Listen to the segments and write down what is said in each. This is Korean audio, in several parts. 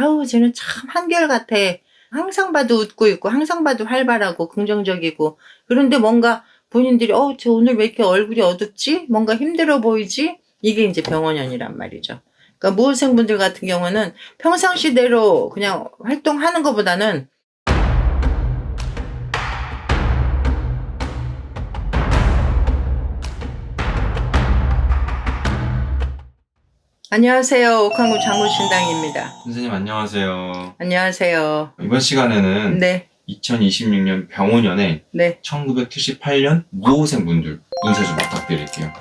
아우 쟤는 참 한결같아. 항상 봐도 웃고 있고 항상 봐도 활발하고 긍정적이고 그런데 뭔가 본인들이 어저 오늘 왜 이렇게 얼굴이 어둡지? 뭔가 힘들어 보이지? 이게 이제 병원연이란 말이죠. 그러니까 모의생분들 같은 경우는 평상시대로 그냥 활동하는 것보다는 안녕하세요. 옥항구 장군신당입니다. 선생님 안녕하세요. 안녕하세요. 이번 시간에는 네, 2026년 병원연의 네. 1978년 무호생 분들 운세 좀 부탁드릴게요.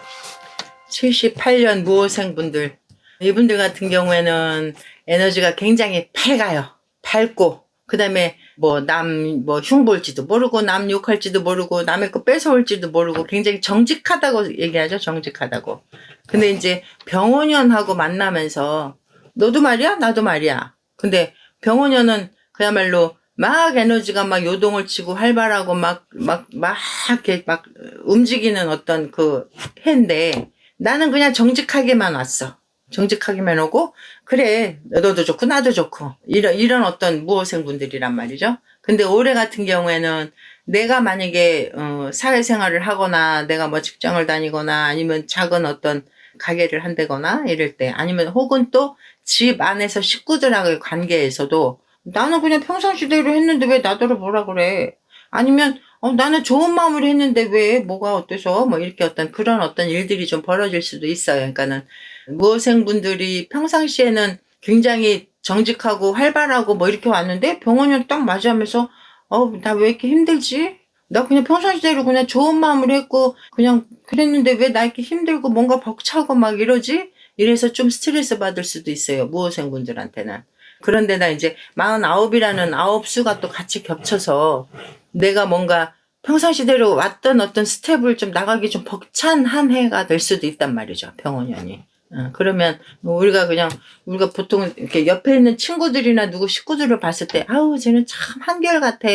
78년 무호생 분들. 이분들 같은 경우에는 에너지가 굉장히 밝아요. 밝고, 그 다음에 뭐 남, 뭐 흉볼지도 모르고, 남 욕할지도 모르고, 남의 거 뺏어올지도 모르고, 굉장히 정직하다고 얘기하죠. 정직하다고. 근데 이제 병원연하고 만나면서, 너도 말이야? 나도 말이야. 근데 병원연은 그야말로 막 에너지가 막 요동을 치고 활발하고 막, 막, 막, 이렇게 막 움직이는 어떤 그 해인데, 나는 그냥 정직하게만 왔어. 정직하게만 오고, 그래, 너도 좋고, 나도 좋고. 이런, 이런 어떤 무호생분들이란 말이죠. 근데 올해 같은 경우에는 내가 만약에, 어, 사회생활을 하거나, 내가 뭐 직장을 다니거나, 아니면 작은 어떤 가게를 한다거나, 이럴 때, 아니면 혹은 또 집 안에서 식구들하고의 관계에서도 나는 그냥 평상시대로 했는데 왜 나더러 뭐라 그래. 아니면, 어, 나는 좋은 마음으로 했는데 왜 뭐가 어때서 뭐 이렇게 어떤 그런 어떤 일들이 좀 벌어질 수도 있어요. 그러니까는 무호생분들이 평상시에는 굉장히 정직하고 활발하고 뭐 이렇게 왔는데 병원을 딱 맞이하면서 어, 나 왜 이렇게 힘들지? 나 그냥 평상시대로 그냥 좋은 마음으로 했고 그냥 그랬는데 왜 나 이렇게 힘들고 뭔가 벅차고 막 이러지? 이래서 좀 스트레스 받을 수도 있어요. 무호생분들한테는. 그런데 나 이제 49이라는 아홉 수가 또 같이 겹쳐서 내가 뭔가 평상시대로 왔던 어떤 스텝을 좀 나가기 좀 벅찬 한 해가 될 수도 있단 말이죠. 병원연이. 어, 그러면 뭐 우리가 그냥 우리가 보통 이렇게 옆에 있는 친구들이나 누구 식구들을 봤을 때 아우 쟤는 참 한결같아.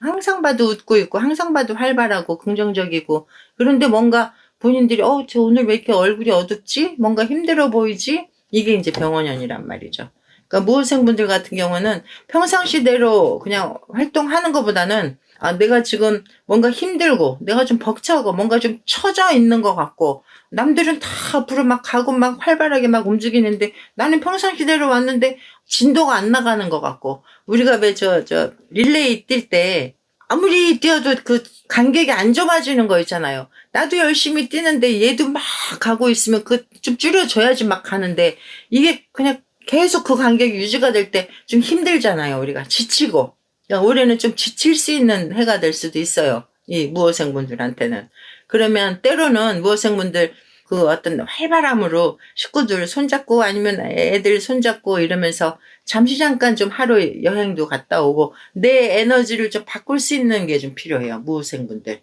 항상 봐도 웃고 있고 항상 봐도 활발하고 긍정적이고 그런데 뭔가 본인들이 어 저 오늘 왜 이렇게 얼굴이 어둡지? 뭔가 힘들어 보이지? 이게 이제 병원연이란 말이죠. 그러니까 모의생분들 같은 경우는 평상시대로 그냥 활동하는 것보다는 아, 내가 지금 뭔가 힘들고, 내가 좀 벅차고, 뭔가 좀 처져 있는 것 같고, 남들은 다 앞으로 막 가고 막 활발하게 막 움직이는데, 나는 평상시대로 왔는데, 진도가 안 나가는 것 같고, 우리가 왜 저, 저, 릴레이 뛸 때, 아무리 뛰어도 그 간격이 안 좁아지는 거 있잖아요. 나도 열심히 뛰는데 얘도 막 가고 있으면 그 좀 줄여줘야지 막 가는데, 이게 그냥 계속 그 간격이 유지가 될 때 좀 힘들잖아요. 우리가 지치고. 그러니까 올해는 좀 지칠 수 있는 해가 될 수도 있어요. 이 무호생분들한테는. 그러면 때로는 무호생분들 그 어떤 활발함으로 식구들 손잡고 아니면 애들 손잡고 이러면서 잠시 잠깐 좀 하루 여행도 갔다 오고 내 에너지를 좀 바꿀 수 있는 게 좀 필요해요. 무호생분들.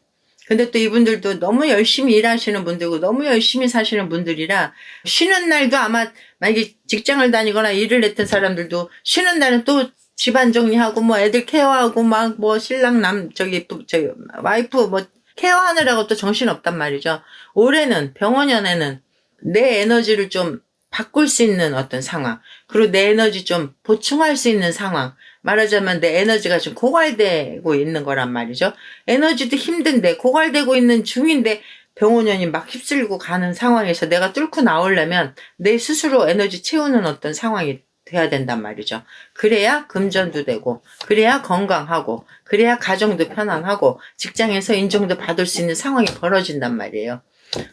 근데 또 이분들도 너무 열심히 일하시는 분들고 너무 열심히 사시는 분들이라 쉬는 날도 아마 만약에 직장을 다니거나 일을 했던 사람들도 쉬는 날은 또 집안 정리하고 뭐 애들 케어하고 막 뭐 신랑 남 저기 또 저기 와이프 뭐 케어하느라고 또 정신 없단 말이죠. 올해는 병원연에는 내 에너지를 좀 바꿀 수 있는 어떤 상황 그리고 내 에너지 좀 보충할 수 있는 상황 말하자면 내 에너지가 좀 고갈되고 있는 거란 말이죠. 에너지도 힘든데 고갈되고 있는 중인데 병원연이 막 휩쓸고 가는 상황에서 내가 뚫고 나오려면 내 스스로 에너지 채우는 어떤 상황이 돼야 된단 말이죠. 그래야 금전도 되고, 그래야 건강하고, 그래야 가정도 편안하고, 직장에서 인정도 받을 수 있는 상황이 벌어진단 말이에요.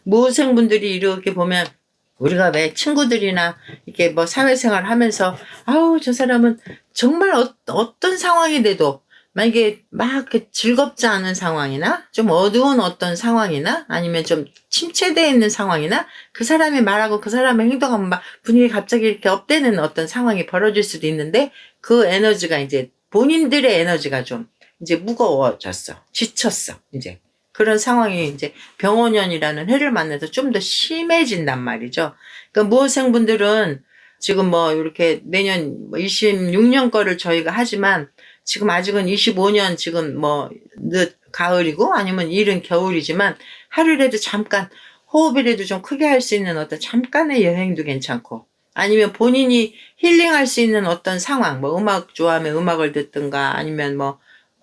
모생분들이 이렇게 보면, 우리가 왜 친구들이나 이렇게 뭐 사회생활 하면서, 아우, 저 사람은 정말 어, 어떤 상황이 돼도, 만약에 막 즐겁지 않은 상황이나, 좀 어두운 어떤 상황이나, 아니면 좀 침체되어 있는 상황이나, 그 사람이 말하고 그 사람의 행동하면 막 분위기 갑자기 이렇게 업되는 어떤 상황이 벌어질 수도 있는데 그 에너지가 이제 본인들의 에너지가 좀 이제 무거워졌어. 지쳤어. 이제. 그런 상황이 이제 병원연이라는 해를 만나서 좀 더 심해진단 말이죠. 그러니까 무호생분들은 지금 뭐 이렇게 내년 26년 거를 저희가 하지만 지금 아직은 25년 지금 뭐 늦 가을이고 아니면 이른 겨울이지만 하루라도 잠깐 호흡이라도 좀 크게 할 수 있는 어떤 잠깐의 여행도 괜찮고 아니면 본인이 힐링할 수 있는 어떤 상황, 뭐 음악 좋아하면 음악을 듣든가 아니면 뭐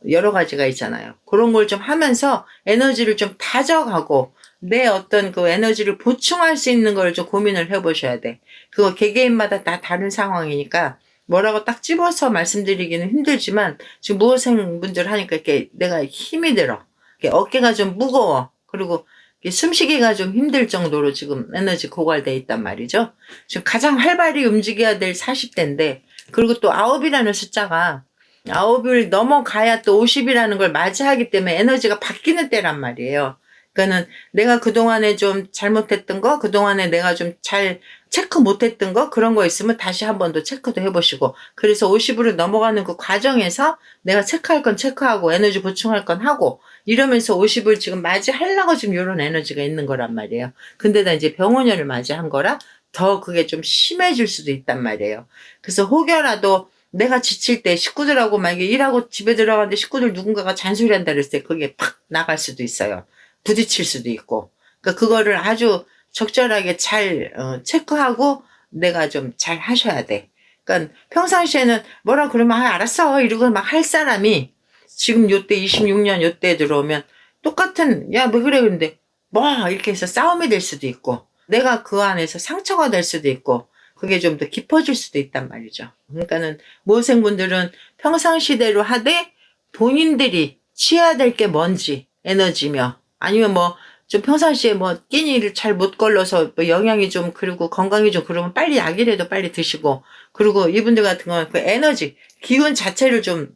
여러 가지가 있잖아요. 그런 걸 좀 하면서 에너지를 좀 다져가고 내 어떤 그 에너지를 보충할 수 있는 걸 좀 고민을 해보셔야 돼. 그거 개개인마다 다 다른 상황이니까 뭐라고 딱 집어서 말씀드리기는 힘들지만 지금 무호생분들 하니까 이렇게 내가 힘이 들어. 어깨가 좀 무거워. 그리고 숨쉬기가 좀 힘들 정도로 지금 에너지 고갈돼 있단 말이죠. 지금 가장 활발히 움직여야 될 40대인데 그리고 또 아홉이라는 숫자가 아홉을 넘어가야 또 50이라는 걸 맞이하기 때문에 에너지가 바뀌는 때란 말이에요. 그러니까는 내가 그동안에 좀 잘못했던 거, 그동안에 내가 좀 잘 체크 못했던 거, 그런 거 있으면 다시 한 번 더 체크도 해보시고. 그래서 50으로 넘어가는 그 과정에서 내가 체크할 건 체크하고 에너지 보충할 건 하고 이러면서 50을 지금 맞이하려고 지금 이런 에너지가 있는 거란 말이에요. 근데다 이제 병원년을 맞이한 거라 더 그게 좀 심해질 수도 있단 말이에요. 그래서 혹여라도 내가 지칠 때 식구들하고 만약에 일하고 집에 들어가는데 식구들 누군가가 잔소리 한다 그랬을 때 그게 팍 나갈 수도 있어요. 부딪힐 수도 있고. 그러니까 그거를 아주 적절하게 잘 어, 체크하고 내가 좀 잘 하셔야 돼. 그러니까 평상시에는 뭐라 그러면 아, 알았어 이러고 막 할 사람이 지금 요때 26년 요때 들어오면 똑같은 야 왜 그래 근데 뭐 이렇게 해서 싸움이 될 수도 있고 내가 그 안에서 상처가 될 수도 있고 그게 좀 더 깊어질 수도 있단 말이죠. 그러니까는 모생분들은 평상시대로 하되 본인들이 취해야 될 게 뭔지 에너지며 아니면 뭐 좀 평상시에 뭐 끼니를 잘 못 걸러서 뭐 영양이 좀 그리고 건강이 좀 그러면 빨리 약이라도 빨리 드시고 그리고 이분들 같은 경우는 그 에너지 기운 자체를 좀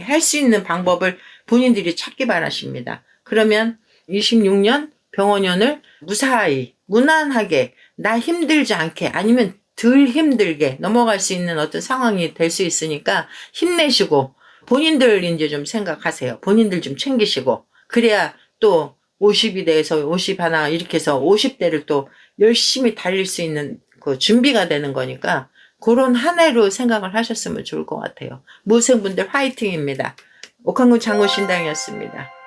할 수 있는 방법을 본인들이 찾기 바라십니다. 그러면 26년 병원연을 무사히 무난하게 나 힘들지 않게 아니면 덜 힘들게 넘어갈 수 있는 어떤 상황이 될 수 있으니까 힘내시고 본인들 이제 좀 생각하세요. 본인들 좀 챙기시고 그래야 또 50이 돼서 50 하나 이렇게 해서 50대를 또 열심히 달릴 수 있는 그 준비가 되는 거니까 그런 한 해로 생각을 하셨으면 좋을 것 같아요. 모생분들 화이팅입니다. 옥한군 장군신당이었습니다.